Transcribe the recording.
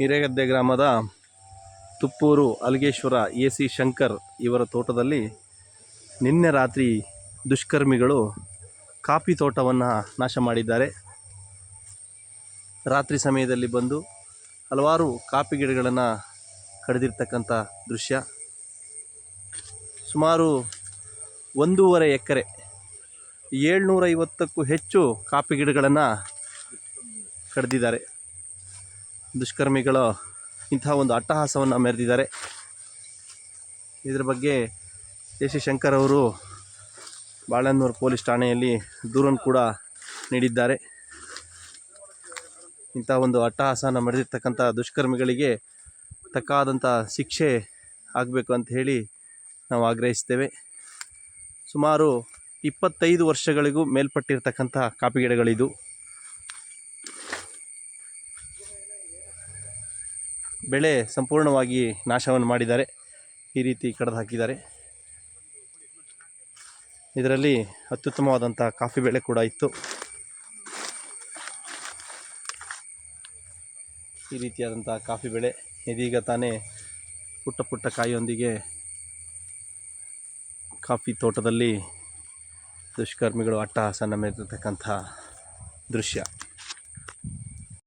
ಹಿರೇಗದ್ದೆ ಗ್ರಾಮದ Tuppuru Alageshwara A C Shankar ಇವರ ತೋಟದಲ್ಲಿ ನಿನ್ನೆ ರಾತ್ರಿ ದುಷ್ಕರ್ಮಿಗಳು ಕಾಫಿ ತೋಟವನ್ನು ನಾಶ ಮಾಡಿದ್ದಾರೆ. ರಾತ್ರಿ ಸಮಯದಲ್ಲಿ ಬಂದು ಹಲವಾರು ಕಾಫಿ ಗಿಡಗಳನ್ನು ಕಡಿದಿರ್ತಕ್ಕಂಥ ದೃಶ್ಯ. ಸುಮಾರು ಒಂದೂವರೆ ಎಕರೆ, ಏಳ್ನೂರೈವತ್ತಕ್ಕೂ ಹೆಚ್ಚು ಕಾಫಿ ಗಿಡಗಳನ್ನು ಕಡಿದಿದ್ದಾರೆ. ದುಷ್ಕರ್ಮಿಗಳು ಇಂತಹ ಒಂದು ಅಟ್ಟಹಾಸವನ್ನು ಮೆರೆದಿದ್ದಾರೆ. ಇದರ ಬಗ್ಗೆ ಸಿ ಶಂಕರ್ ಅವರು ಬಾಳೆನೂರು ಪೊಲೀಸ್ ಠಾಣೆಯಲ್ಲಿ ದೂರನ್ನು ಕೂಡ ನೀಡಿದ್ದಾರೆ. ಇಂಥ ಒಂದು ಅಟ್ಟಹಾಸನ ಮೆರೆದಿರ್ತಕ್ಕಂಥ ದುಷ್ಕರ್ಮಿಗಳಿಗೆ ತಕ್ಕಾದಂಥ ಶಿಕ್ಷೆ ಆಗಬೇಕು ಅಂತ ಹೇಳಿ ನಾವು ಆಗ್ರಹಿಸ್ತೇವೆ. ಸುಮಾರು ಇಪ್ಪತ್ತೈದು ವರ್ಷಗಳಿಗೂ ಮೇಲ್ಪಟ್ಟಿರ್ತಕ್ಕಂಥ ಕಾಪಿ ಬೆಳೆ ಸಂಪೂರ್ಣವಾಗಿ ನಾಶವನ್ನು ಮಾಡಿದ್ದಾರೆ. ಈ ರೀತಿ ಕಡ್ದು ಹಾಕಿದ್ದಾರೆ. ಇದರಲ್ಲಿ ಅತ್ಯುತ್ತಮವಾದಂಥ ಕಾಫಿ ಬೆಳೆ ಕೂಡ ಇತ್ತು. ಈ ರೀತಿಯಾದಂಥ ಕಾಫಿ ಬೆಳೆ ಇದೀಗ ತಾನೇ ಪುಟ್ಟ ಪುಟ್ಟ ಕಾಯಿಯೊಂದಿಗೆ ಕಾಫಿ ತೋಟದಲ್ಲಿ ದುಷ್ಕರ್ಮಿಗಳು ಅಟ್ಟಹಾಸನ ಮೆರೆದಿರ್ತಕ್ಕಂಥ ದೃಶ್ಯ.